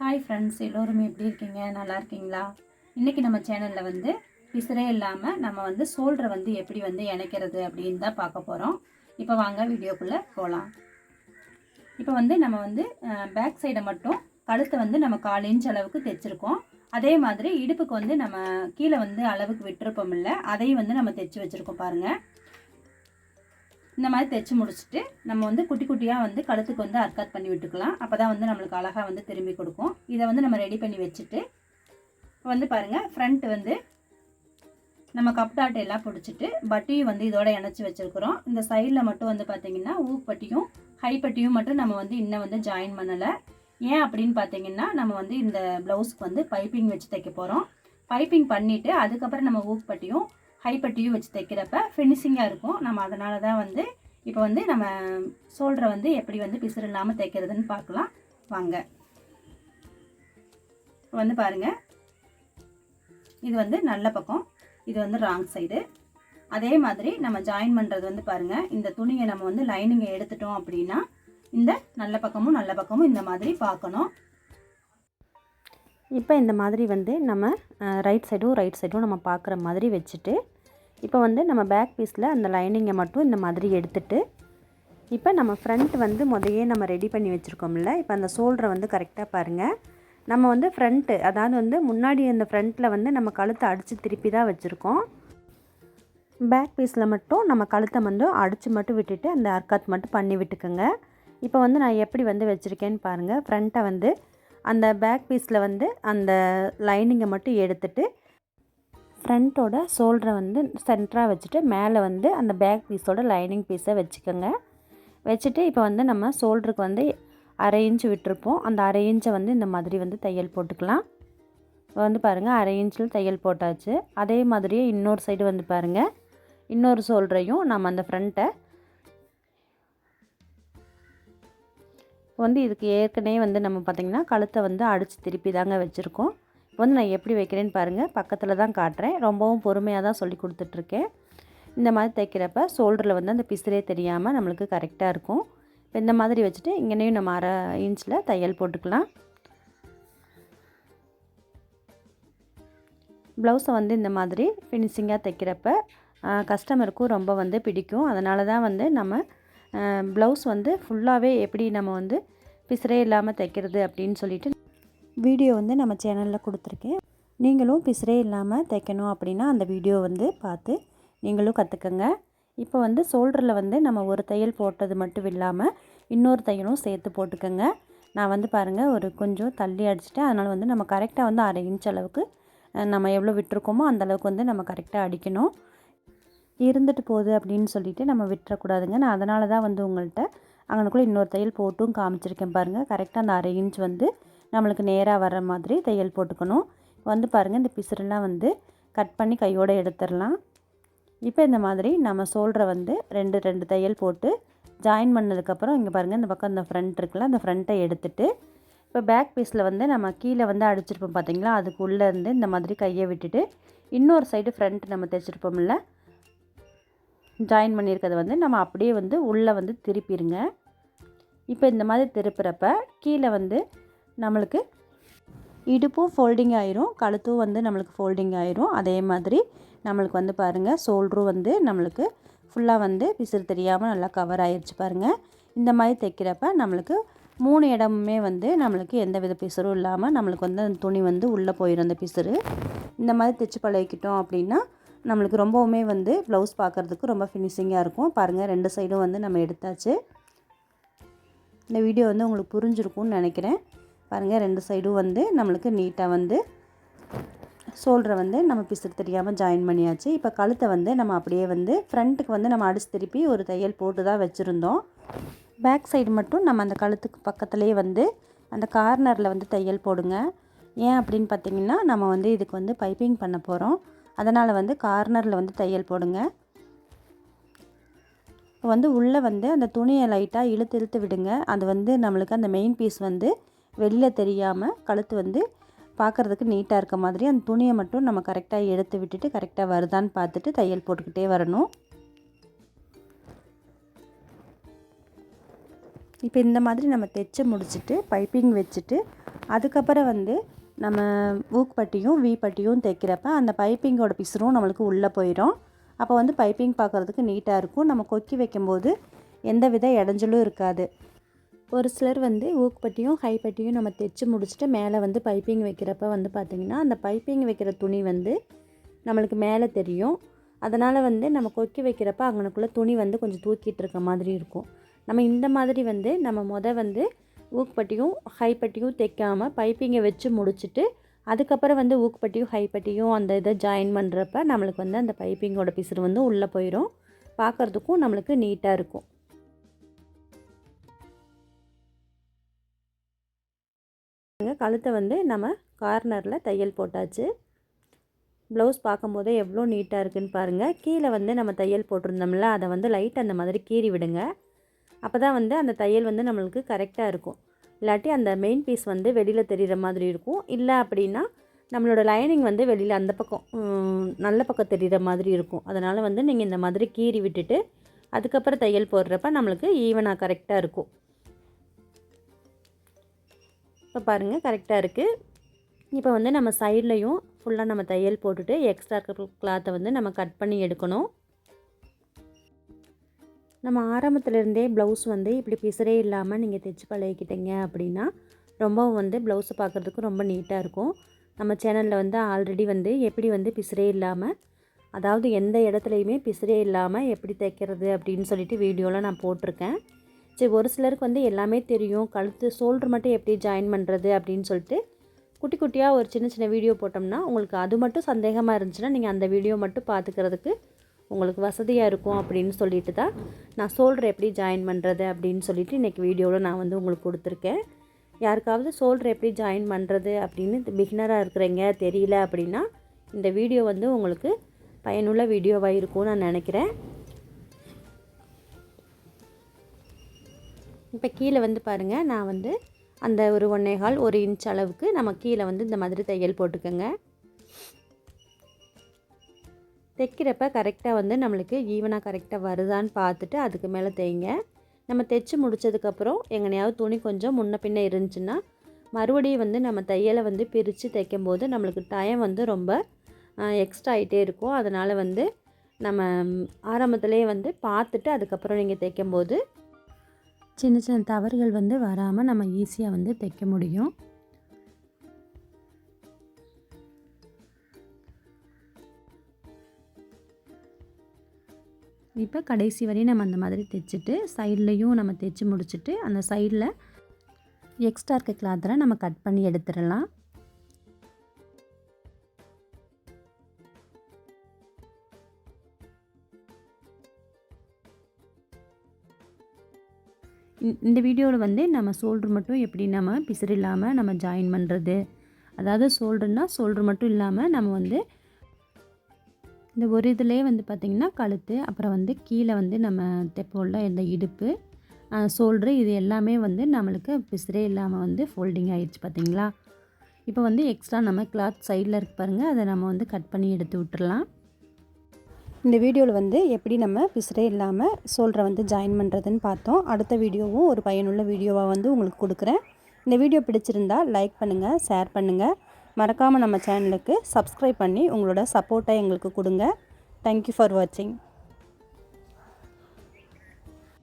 Hi friends எல்லோரும் எப்படி இருக்கீங்க? நல்லா இருக்கீங்களா? இன்றைக்கி நம்ம சேனலில் வந்து பிசுறே இல்லாமல் நம்ம வந்து சோல்டரை வந்து எப்படி வந்து இணைக்கிறது அப்படின்னு தான் பார்க்க போகிறோம் இப்போ வாங்க வீடியோக்குள்ளே போகலாம் இப்போ வந்து நம்ம வந்து பேக் சைடை மட்டும் கழுத்தை வந்து நம்ம கால் இன்ச் அளவுக்கு தைச்சிருக்கோம். அதே மாதிரி இடுப்புக்கு வந்து நம்ம கீழே வந்து அளவுக்கு விட்டுருப்போம் இல்லை அதையும் வந்து நம்ம தைச்சி வச்சுருக்கோம் பாருங்கள் இந்த மாதிரி தைச்சி முடிச்சுட்டு நம்ம வந்து குட்டி குட்டியாக வந்து கழுத்துக்கு வந்து அர்க்காத் பண்ணி விட்டுக்கலாம். அப்போ தான் வந்து நம்மளுக்கு அழகாக வந்து திரும்பி கொடுக்கும். இதை வந்து நம்ம ரெடி பண்ணி வச்சுட்டு வந்து பாருங்கள் ஃப்ரண்ட் வந்து நம்ம கப் டாட் எல்லாம் பிடிச்சிட்டு பட்டியும் வந்து இதோட இணைச்சி வச்சுருக்குறோம். இந்த சைடில் மட்டும் வந்து பார்த்திங்கன்னா ஊப்பட்டியும் ஹைப்பட்டியும் ஹை பட்டியும் மட்டும் நம்ம வந்து இன்னும் வந்து ஜாயின் பண்ணலை. ஏன் அப்படின்னு பார்த்தீங்கன்னா நம்ம வந்து இந்த ப்ளவுஸ்க்கு வந்து பைப்பிங் வச்சு தைக்க போகிறோம் பைப்பிங் பண்ணிவிட்டு அதுக்கப்புறம் நம்ம ஊக் பட்டியும் வச்சு தைக்கிறப்ப ஃபினிஷிங்காக இருக்கும். நம்ம அதனால தான் வந்து இப்போ வந்து நம்ம சோல்டரை வந்து எப்படி வந்து பிசுறு இல்லாமல் தைக்கிறதுன்னு பார்க்கலாம். வாங்க. இப்போ வந்து பாருங்கள் இது வந்து நல்ல பக்கம். இது வந்து ராங் சைடு அதே மாதிரி நம்ம ஜாயின் பண்ணுறது வந்து பாருங்கள் இந்த துணியை நம்ம வந்து லைனிங்கை எடுத்துட்டோம் அப்படின்னா இந்த நல்ல பக்கமும் நல்ல பக்கமும் இந்த மாதிரி பார்க்கணும். இப்போ இந்த மாதிரி வந்து நம்ம ரைட் சைடும் ரைட் சைடும் நம்ம பார்க்குற மாதிரி வச்சுட்டு இப்போ வந்து நம்ம பேக் பீஸில் அந்த லைனிங்கை மட்டும் இந்த மாதிரி எடுத்துட்டு இப்போ நம்ம ஃப்ரண்ட் வந்து முதையே நம்ம ரெடி பண்ணி வச்சுருக்கோம்ல இப்போ அந்த ஷோல்டரை வந்து கரெக்டாக பாருங்கள் நம்ம வந்து ஃப்ரண்ட்டு அதாவது வந்து முன்னாடி அந்த ஃப்ரண்ட்டில் வந்து நம்ம கழுத்தை அடித்து திருப்பி தான் வச்சுருக்கோம். பேக் பீஸில் மட்டும் நம்ம கழுத்தை வந்து அடித்து மட்டும் விட்டுட்டு அந்த அர்க்காத் மட்டும் பண்ணி விட்டுக்கோங்க. இப்போ வந்து நான் எப்படி வந்து வச்சுருக்கேன்னு பாருங்கள் ஃப்ரண்ட்டை வந்து அந்த பேக் பீஸில் வந்து அந்த லைனிங்கை மட்டும் எடுத்துட்டு ஃப்ரண்ட்டோட ஷோல்டரை வந்து சென்டராக வச்சுட்டு மேலே வந்து அந்த பேக் பீஸோட லைனிங் பீஸை வச்சுக்கோங்க. வச்சுட்டு இப்போ வந்து நம்ம ஷோல்டருக்கு வந்து அரை இன்ச் விட்டுருப்போம். அந்த அரை இன்ச்சை வந்து இந்த மாதிரி வந்து தையல் போட்டுக்கலாம். இப்போ வந்து பாருங்கள் அரை இன்ச்சில் தையல் போட்டாச்சு. அதே மாதிரியே இன்னொரு சைடு வந்து பாருங்கள் இன்னொரு ஷோல்டரையும் நம்ம அந்த ஃப்ரண்ட்டை வந்து இதுக்கு ஏற்கனவே வந்து நம்ம பார்த்திங்கன்னா கழுத்தை வந்து அடித்து திருப்பி தாங்க வச்சுருக்கோம். இப்போ வந்து நான் எப்படி வைக்கிறேன்னு பாருங்கள் பக்கத்தில் தான் காட்டுறேன். ரொம்பவும் பொறுமையாக தான் சொல்லி கொடுத்துட்ருக்கேன். இந்த மாதிரி தைக்கிறப்ப ஷோல்டரில் வந்து அந்த பிசுரே தெரியாமல் நம்மளுக்கு கரெக்டாக இருக்கும். இப்போ இந்த மாதிரி வச்சுட்டு இங்கேனையும் நம்ம அரை இன்ச்சில் தையல் போட்டுக்கலாம். ப்ளவுஸை வந்து இந்த மாதிரி ஃபினிஷிங்காக தைக்கிறப்ப கஸ்டமருக்கும் ரொம்ப வந்து பிடிக்கும். அதனால தான் வந்து நம்ம ப்ளவுஸ் வந்து ஃபுல்லாகவே எப்படி நம்ம வந்து பிசிறே இல்லாமல் தைக்கிறது அப்படின்னு சொல்லிட்டு வீடியோ வந்து நம்ம சேனலில் கொடுத்துருக்கேன். நீங்களும் பிசுரே இல்லாமல் தைக்கணும் அப்படின்னா அந்த வீடியோ வந்து பார்த்து நீங்களும் கற்றுக்கங்க இப்போ வந்து ஷோல்டரில் வந்து நம்ம ஒரு தையல் போட்டது மட்டும் இல்லாமல் இன்னொரு தையலும் சேர்த்து போட்டுக்கோங்க. நான் வந்து பாருங்கள் ஒரு கொஞ்சம் தள்ளி அடிச்சிட்டேன். அதனால் வந்து நம்ம கரெக்டாக வந்து அரை இன்ச் அளவுக்கு நம்ம எவ்வளோ விட்டுருக்கோமோ அந்தளவுக்கு வந்து நம்ம கரெக்டாக அடிக்கணும். இருந்துட்டு போகுது அப்படின்னு சொல்லிவிட்டு நம்ம விட்டுறக்கூடாதுங்க. நான் அதனால தான் வந்து உங்கள்கிட்ட அங்கனுக்குள்ளே இன்னொரு தையல் போட்டும் காமிச்சிருக்கேன் பாருங்கள் கரெக்டாக அந்த அரை இன்ச் வந்து நம்மளுக்கு நேராக வர மாதிரி தையல் போட்டுக்கணும். வந்து பாருங்கள் இந்த பிசுரெல்லாம் வந்து கட் பண்ணி கையோடு எடுத்துடலாம். இப்போ இந்த மாதிரி நம்ம சோல்டரை வந்து ரெண்டு ரெண்டு தையல் போட்டு ஜாயின் பண்ணதுக்கப்புறம் இங்கே பாருங்கள் இந்த பக்கம் இந்த ஃப்ரண்ட் இருக்குல்ல அந்த ஃப்ரண்ட்டை எடுத்துட்டு இப்போ பேக் பீஸில் வந்து நம்ம கீழே வந்து அடிச்சிருப்போம் பார்த்தீங்களா அதுக்கு உள்ளே இருந்து இந்த மாதிரி கையை விட்டுட்டு இன்னொரு சைடு ஃப்ரண்ட் நம்ம தைச்சிருப்போம்ல ஜாயின் பண்ணியிருக்கிறது வந்து நம்ம அப்படியே வந்து உள்ளே வந்து திருப்பிடுங்க இப்போ இந்த மாதிரி திருப்புறப்ப கீழே வந்து நம்மளுக்கு இடுப்பும் ஃபோல்டிங் ஆயிரும் கழுத்தும் வந்து நம்மளுக்கு ஃபோல்டிங் ஆயிரும். அதே மாதிரி நம்மளுக்கு வந்து பாருங்கள் ஷோல்டரும் வந்து நம்மளுக்கு ஃபுல்லாக வந்து பிசுறு தெரியாமல் நல்லா கவர் ஆயிடுச்சு பாருங்கள் இந்த மாதிரி தைக்கிறப்ப நம்மளுக்கு மூணு இடமுமே வந்து நம்மளுக்கு எந்த வித பிசுறும் இல்லாமல் நம்மளுக்கு வந்து அந்த துணி வந்து உள்ளே போயிடும் அந்த பிசுறு. இந்த மாதிரி தைச்சு பழகிக்கிட்டோம் அப்படின்னா நம்மளுக்கு ரொம்பவுமே வந்து ப்ளவுஸ் பார்க்குறதுக்கு ரொம்ப ஃபினிஷிங்காக இருக்கும். பாருங்கள் ரெண்டு சைடும் வந்து நம்ம எடுத்தாச்சு. இந்த வீடியோ வந்து உங்களுக்கு புரிஞ்சிருக்கும்னு நினைக்கிறேன். பாருங்கள் ரெண்டு சைடும் வந்து நம்மளுக்கு நீட்டாக வந்து ஷோல்டரை வந்து நம்ம பிசுறு தெரியாமல் ஜாயின் பண்ணியாச்சு. இப்போ கழுத்தை வந்து நம்ம அப்படியே வந்து ஃப்ரண்ட்டுக்கு வந்து நம்ம அடிச்சு திருப்பி ஒரு தையல் போட்டு தான் வச்சுருந்தோம். பேக் சைடு மட்டும் நம்ம அந்த கழுத்துக்கு பக்கத்துலேயே வந்து அந்த கார்னரில் வந்து தையல் போடுங்க. ஏன் அப்படின்னு பார்த்தீங்கன்னா நம்ம வந்து இதுக்கு வந்து பைப்பிங் பண்ண போகிறோம் அதனால் வந்து கார்னரில் வந்து தையல் போடுங்க. வந்து உள்ளே வந்து அந்த துணியை லைட்டாக இழுத்து இழுத்து விடுங்க. அது வந்து நம்மளுக்கு அந்த மெயின் பீஸ் வந்து வெளியில் தெரியாமல் கழுத்து வந்து பார்க்குறதுக்கு நீட்டாக இருக்க மாதிரி அந்த துணியை மட்டும் நம்ம கரெக்டாக எடுத்து விட்டுட்டு கரெக்டாக வருதான்னு பார்த்துட்டு தையல் போட்டுக்கிட்டே வரணும். இப்போ இந்த மாதிரி நம்ம தைச்சு முடிச்சுட்டு பைப்பிங் வச்சுட்டு அதுக்கப்புறம் வந்து நம்ம ஊக் பட்டியும் வி பட்டியும் தைக்கிறப்ப அந்த பைப்பிங்கோட பிசுறும் நம்மளுக்கு உள்ளே போயிடும். அப்போ வந்து பைப்பிங் பார்க்குறதுக்கு நீட்டாக இருக்கும். நம்ம கொக்கி வைக்கும்போது எந்த வித இடைஞ்சலும் இருக்காது. ஒரு சிலர் வந்து ஊக்குப்பட்டியும் ஹைப்பட்டியும் ஹை பட்டியும் நம்ம தைச்சு முடிச்சுட்டு மேலே வந்து பைப்பிங் வைக்கிறப்ப வந்து பார்த்திங்கன்னா அந்த பைப்பிங் வைக்கிற துணி வந்து நம்மளுக்கு மேலே தெரியும். அதனால் வந்து நம்ம கொக்கி வைக்கிறப்ப அங்கனுக்குள்ளே துணி வந்து கொஞ்சம் தூக்கிட்டு இருக்க மாதிரி இருக்கும். நம்ம இந்த மாதிரி வந்து நம்ம முத வந்து ஊக்பட்டியும் ஹைப்பட்டியும் தைக்காமல் பைப்பிங்கை வச்சு முடிச்சுட்டு அதுக்கப்புறம் வந்து ஊக்பட்டியும் ஹைப்பட்டியும் அந்த இதை ஜாயின் பண்ணுறப்ப நம்மளுக்கு வந்து அந்த பைப்பிங்கோட பிசுறு வந்து உள்ளே போயிடும் பார்க்குறதுக்கும் நம்மளுக்கு நீட்டாக இருக்கும். கழுத்தை வந்து நம்ம கார்னரில் தையல் போட்டாச்சு. ப்ளவுஸ் பார்க்கும்போதே எவ்வளோ நீட்டாக இருக்குன்னு பாருங்கள் கீழே வந்து நம்ம தையல் போட்டிருந்தோம்ல அதை வந்து லைட் அந்த மாதிரி கீறி விடுங்க. அப்போ தான் வந்து அந்த தையல் வந்து நம்மளுக்கு கரெக்டாக இருக்கும். இல்லாட்டி அந்த மெயின் பீஸ் வந்து வெளியில் தெரிகிற மாதிரி இருக்கும். இல்லை அப்படின்னா நம்மளோட லைனிங் வந்து வெளியில் அந்த பக்கம் நல்ல பக்கம் தெரிகிற மாதிரி இருக்கும். அதனால் வந்து நீங்கள் இந்த மாதிரி கீறி விட்டுட்டு அதுக்கப்புறம் தையல் போடுறப்ப நம்மளுக்கு ஈவனாக கரெக்டாக இருக்கும். இப்போ பாருங்கள் கரெக்டாக இருக்குது இப்போ வந்து நம்ம சைட்லேயும் ஃபுல்லாக நம்ம தையல் போட்டுட்டு எக்ஸ்ட்ரா இருக்கிற கிளாத்தை வந்து நம்ம கட் பண்ணி எடுக்கணும். நம்ம ஆரம்பத்துலேருந்தே ப்ளவுஸ் வந்து இப்படி பிசரே இல்லாமல் நீங்கள் தைச்சு பழகிக்கிட்டீங்க அப்படின்னா ரொம்பவும் வந்து ப்ளவுஸை பார்க்குறதுக்கு ரொம்ப நீட்டாக இருக்கும். நம்ம சேனலில் வந்து ஆல்ரெடி வந்து எப்படி வந்து பிசரே இல்லாமல் அதாவது எந்த இடத்துலையுமே பிசரே இல்லாமல் எப்படி தைக்கிறது அப்படின்னு சொல்லிட்டு வீடியோவில் நான் போட்டிருக்கேன். சரி ஒரு சிலருக்கு வந்து எல்லாமே தெரியும். கழுத்து ஷோல்டர் மட்டும் எப்படி ஜாயின் பண்ணுறது அப்படின்னு சொல்லிட்டு குட்டி குட்டியாக ஒரு சின்ன சின்ன வீடியோ போட்டோம்னா உங்களுக்கு அது மட்டும் சந்தேகமாக இருந்துச்சுன்னா நீங்கள் அந்த வீடியோ மட்டும் பார்த்துக்கிறதுக்கு உங்களுக்கு வசதியாக இருக்கும் அப்படின்னு சொல்லிட்டு தான் நான் ஷோல்டர் எப்படி ஜாயின் பண்ணுறது அப்படின்னு சொல்லிட்டு இன்றைக்கி வீடியோவில் நான் வந்து உங்களுக்கு கொடுத்துருக்கேன். யாருக்காவது ஷோல்டர் எப்படி ஜாயின் பண்ணுறது அப்படின்னு பிகினராக இருக்கிறீங்க தெரியல அப்படின்னா இந்த வீடியோ வந்து உங்களுக்கு பயனுள்ள வீடியோவாக இருக்கும்னு நான் நினைக்கிறேன். இப்போ கீழே வந்து பாருங்கள் நான் வந்து அந்த ஒரு ஒன்றே கால் ஒரு இன்ச் அளவுக்கு நம்ம கீழே வந்து இந்த மாதிரி தையல் போட்டுக்கோங்க. தைக்கிறப்ப கரெக்டாக வந்து நம்மளுக்கு ஈவனாக கரெக்டாக வருதான்னு பார்த்துட்டு அதுக்கு மேலே தைங்க நம்ம தைச்சி முடிச்சதுக்கப்புறம் எங்கனையாவது துணி கொஞ்சம் முன்ன பின்ன இருந்துச்சுன்னா மறுபடியும் வந்து நம்ம தையலை வந்து பிரித்து தைக்கும்போது நம்மளுக்கு டைம் வந்து ரொம்ப எக்ஸ்ட்ரா ஆகிட்டே இருக்கும். அதனால் வந்து நம்ம ஆரம்பத்துலேயே வந்து பார்த்துட்டு அதுக்கப்புறம் நீங்கள் தைக்கும்போது சின்ன சின்ன தவறுகள் வந்து வராமல் நம்ம ஈஸியாக வந்து தைக்க முடியும். இப்போ கடைசி வரையும் நம்ம அந்த மாதிரி தைச்சிட்டு சைட்லேயும் நம்ம தைச்சி முடிச்சுட்டு அந்த சைடில் எக்ஸ்ட்ரா இருக்க கிளாத்தில் நம்ம கட் பண்ணி எடுத்துடலாம். இந்த- வீடியோவில் வந்து நம்ம சோல்டர் மட்டும் எப்படி நம்ம பிசர் இல்லாமல் நம்ம ஜாயின் பண்ணுறது அதாவது சோல்டர்னால் ஷோல்டர் மட்டும் இல்லாமல் நம்ம வந்து இந்த ஒரு இதுலேயே வந்து பார்த்திங்கன்னா கழுத்து அப்புறம் வந்து கீழே வந்து நம்ம தெப்போல்ல இந்த இடுப்பு ஷோல்ட்ரு இது எல்லாமே வந்து நம்மளுக்கு பிசிறே இல்லாமல் வந்து ஃபோல்டிங் ஆகிடுச்சு பார்த்தீங்களா இப்போ வந்து எக்ஸ்ட்ரா நம்ம கிளாத் சைடில் இருக்கு பாருங்கள் அதை நம்ம வந்து கட் பண்ணி எடுத்து விட்டுடலாம் இந்த வீடியோவில் வந்து எப்படி நம்ம பிசுறே இல்லாமல் சோல்டரை வந்து ஜாயின் பண்ணுறதுன்னு பார்த்தோம். அடுத்த வீடியோவும் ஒரு பயனுள்ள வீடியோவாக வந்து உங்களுக்கு கொடுக்குறேன். இந்த வீடியோ பிடிச்சிருந்தா லைக் பண்ணுங்கள் ஷேர் பண்ணுங்கள் மறக்காமல் நம்ம சேனலுக்கு சப்ஸ்கிரைப் பண்ணி உங்களோட சப்போர்ட்டை எங்களுக்கு கொடுங்க. தேங்க்யூ ஃபார் வாட்சிங்